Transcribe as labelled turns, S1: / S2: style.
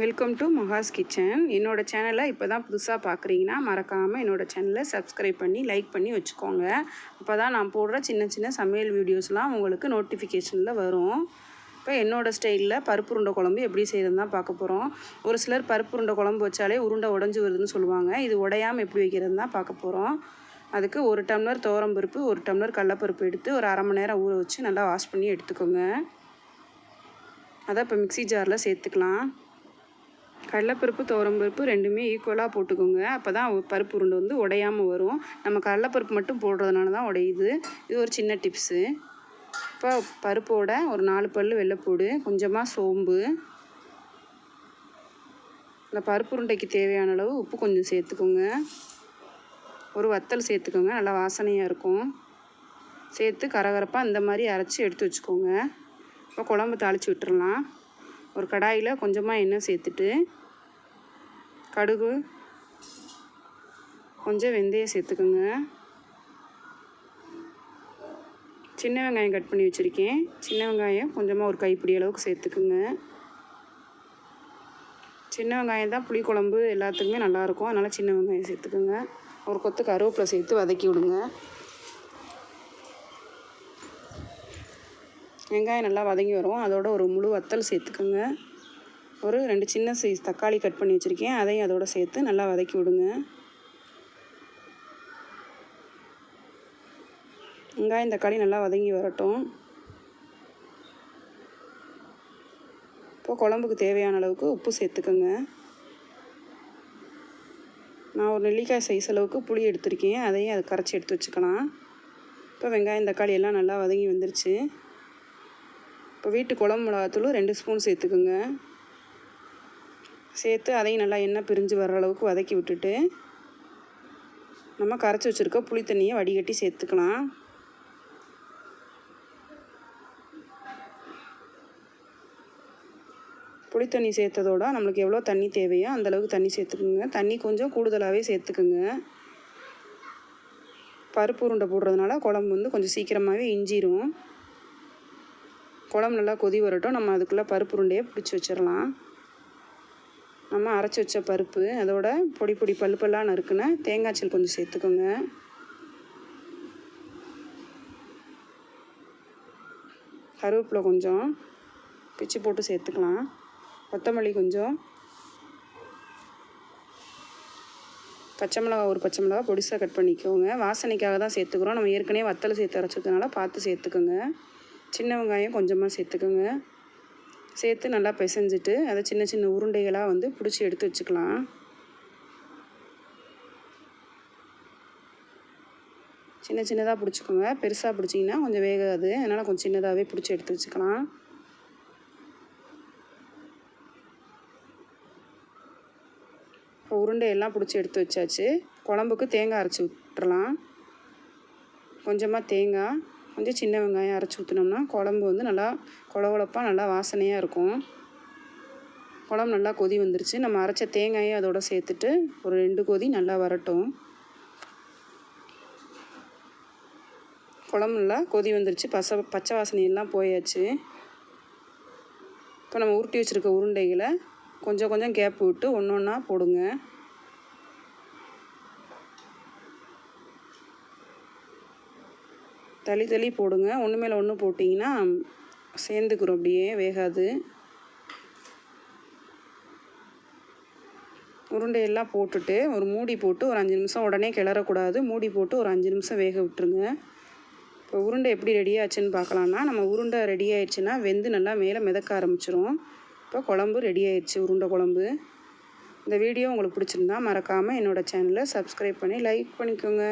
S1: Welcome to Maha's kitchen என்னோடய சேனலை இப்போ தான் புதுசாக பார்க்குறீங்கன்னா மறக்காமல் என்னோடய சேனலை சப்ஸ்கிரைப் பண்ணி லைக் பண்ணி வச்சுக்கோங்க. அப்போ தான் நான் போடுற சின்ன சின்ன சமையல் வீடியோஸ்லாம் உங்களுக்கு நோட்டிஃபிகேஷனில் வரும். இப்போ என்னோடய ஸ்டைலில் பருப்பு உருண்டை குழம்பு எப்படி செய்கிறதுன்னு தான் பார்க்க போகிறோம் ஒரு சிலர் பருப்பு உருண்டை குழம்பு வச்சாலே உருண்டை உடஞ்சி வருதுன்னு சொல்லுவாங்க. இது உடையாமல் எப்படி வைக்கிறதுன்னு தான் பார்க்க போகிறோம் அதுக்கு ஒரு டம்ளர் துவரம்பருப்பு ஒரு டம்ளர் கடலப்பருப்பு எடுத்து ஒரு அரை மணி நேரம் ஊற வச்சு நல்லா வாஷ் பண்ணி எடுத்துக்கோங்க. அதை இப்போ மிக்ஸி ஜாரில் சேர்த்துக்கலாம். கடலைப்பருப்பு துவரம்பருப்பு ரெண்டுமே ஈக்குவலாக போட்டுக்கோங்க. அப்போ தான் பருப்பு உருண்டை வந்து உடையாமல் வரும். நம்ம கடலைப்பருப்பு மட்டும் போடுறதுனால தான் உடையுது. இது ஒரு சின்ன டிப்ஸு இப்போ பருப்போட ஒரு நாலு பல் வெள்ளைப்பூடு கொஞ்சமாக சோம்பு. இந்த பருப்பு உருண்டைக்கு தேவையான அளவு உப்பு கொஞ்சம் சேர்த்துக்கோங்க. ஒரு வத்தல் சேர்த்துக்கோங்க. நல்லா வாசனையாக இருக்கும். சேர்த்து கரகரப்பாக இந்த மாதிரி அரைச்சி எடுத்து வச்சுக்கோங்க. இப்போ குழம்பு தாளித்து விட்டுறலாம். ஒரு கடாயில் கொஞ்சமாக எண்ணெய் சேர்த்துட்டு கடுகு. கொஞ்சம் வெந்தயம் சேர்த்துக்கோங்க. சின்ன வெங்காயம் கட் பண்ணி வச்சுருக்கேன். சின்ன வெங்காயம் கொஞ்சமாக ஒரு கைப்பிடி அளவுக்கு சேர்த்துக்குங்க. சின்ன வெங்காயம் தான் புளிக்குழம்பு எல்லாத்துக்குமே நல்லாயிருக்கும். அதனால் சின்ன வெங்காயம் சேர்த்துக்குங்க. ஒரு கொத்து கருவேப்பிலை சேர்த்து வதக்கி விடுங்க. வெங்காயம் நல்லா வதங்கி வரும். அதோட ஒரு முழு வத்தல் சேர்த்துக்குங்க. ஒரு ரெண்டு சின்ன சைஸ் தக்காளி கட் பண்ணி வச்சுருக்கேன். அதையும் அதோட சேர்த்து நல்லா வதக்கி விடுங்க. வெங்காயம் தக்காளி நல்லா வதங்கி வரட்டும். இப்போ குழம்புக்கு தேவையான அளவுக்கு உப்பு சேர்த்துக்கோங்க. நான் ஒரு நெல்லிக்காய் சைஸ் அளவுக்கு புளி எடுத்திருக்கேன். அதையும் அதை கரைச்சி எடுத்து வச்சுக்கலாம். இப்போ வெங்காயம் தக்காளி எல்லாம் நல்லா வதங்கி வந்துருச்சு. இப்போ வீட்டு குழம்பு மிளகாத்தூள் ரெண்டு ஸ்பூன் சேர்த்துக்குங்க. சேர்த்து அதையும் நல்லா எண்ணெய் பிரிஞ்சு வர அளவுக்கு வதக்கி விட்டுட்டு நம்ம கரைச்சி வச்சுருக்க புளி தண்ணியை வடிகட்டி சேர்த்துக்கலாம். புளி தண்ணி சேர்த்ததோட நம்மளுக்கு எவ்வளோ தண்ணி தேவையோ அந்தளவுக்கு தண்ணி சேர்த்துக்குங்க. தண்ணி கொஞ்சம் கூடுதலாகவே சேர்த்துக்குங்க. பருப்பு உருண்டை போடுறதுனால குழம்பு வந்து கொஞ்சம் சீக்கிரமாகவே இஞ்சிரும். குழம்பு நல்லா கொதி வரட்டும். நம்ம அதுக்குள்ளே பருப்பு உருண்டையை பிடிச்சி வச்சிடலாம். நம்ம அரைச்சி வச்ச பருப்பு அதோட பொடி பொடி பல்லு பல்லாக தேங்காய் சீல் கொஞ்சம் சேர்த்துக்கோங்க. கருவேப்பிலை கொஞ்சம் பிச்சு போட்டு சேர்த்துக்கலாம். கொத்தமல்லி கொஞ்சம். பச்சை மிளகா ஒரு பச்சை மிளகா பொடிசாக கட் பண்ணிக்கோங்க. வாசனைக்காக தான் சேர்த்துக்கிறோம். நம்ம ஏற்கனவே வத்தல் சேர்த்து அரைச்சதுனால பார்த்து சேர்த்துக்கோங்க. சின்ன வெங்காயம் கொஞ்சமாக சேர்த்துக்கோங்க. சேர்த்து நல்லா பிசைஞ்சிட்டு அதை சின்ன சின்ன உருண்டைகளாக வந்து பிடிச்சி எடுத்து வச்சுக்கலாம். சின்ன சின்னதாக பிடிச்சிக்கோங்க. பெருசாக பிடிச்சிங்கன்னா கொஞ்சம் வேகாது. அதனால் கொஞ்சம் சின்னதாகவே பிடிச்சி எடுத்து வச்சுக்கலாம். இப்போ உருண்டையெல்லாம் பிடிச்சி எடுத்து வச்சாச்சு. குழம்புக்கு தேங்காய் அரைச்சி விட்டுறலாம். கொஞ்சமாக தேங்காய். கொஞ்சம் சின்ன வெங்காயம் அரைச்சி ஊற்றினோம்னா குழம்பு வந்து நல்லா குழகுழப்பாக நல்லா வாசனையாக இருக்கும். குழம்பு நல்லா கொதி வந்துருச்சு. நம்ம அரைச்ச தேங்காயை அதோட சேர்த்துட்டு ஒரு ரெண்டு கொதி நல்லா வரட்டும். குழம்பு நல்லா கொதி வந்துருச்சு. பச பச்சை வாசனையெல்லாம் போயாச்சு. இப்போ நம்ம உருட்டி வச்சுருக்க உருண்டைகளை கொஞ்சம் கொஞ்சம் கேப் விட்டு ஒன்று ஒன்றா போடுங்க. தள்ளி தள்ளி போடுங்க. ஒன்று மேலே ஒன்று போட்டிங்கன்னா சேர்ந்துக்கிறோம் அப்படியே வேகாது. உருண்டையெல்லாம் போட்டுட்டு ஒரு மூடி போட்டு ஒரு அஞ்சு நிமிஷம் உடனே கிளறக்கூடாது. மூடி போட்டு ஒரு அஞ்சு நிமிஷம் வேக விட்டுருங்க. இப்போ உருண்டை எப்படி ரெடி ஆச்சுன்னு பார்க்கலான்னா நம்ம உருண்டை ரெடி ஆயிடுச்சுன்னா வெந்து நல்லா மேலே மிதக்க ஆரம்பிச்சிரும். இப்போ குழம்பு ரெடி ஆயிடுச்சு உருண்டை குழம்பு. இந்த வீடியோ உங்களுக்கு பிடிச்சிருந்தா மறக்காமல் என்னோடய சேனலை சப்ஸ்கிரைப் பண்ணி லைக் பண்ணிக்கோங்க.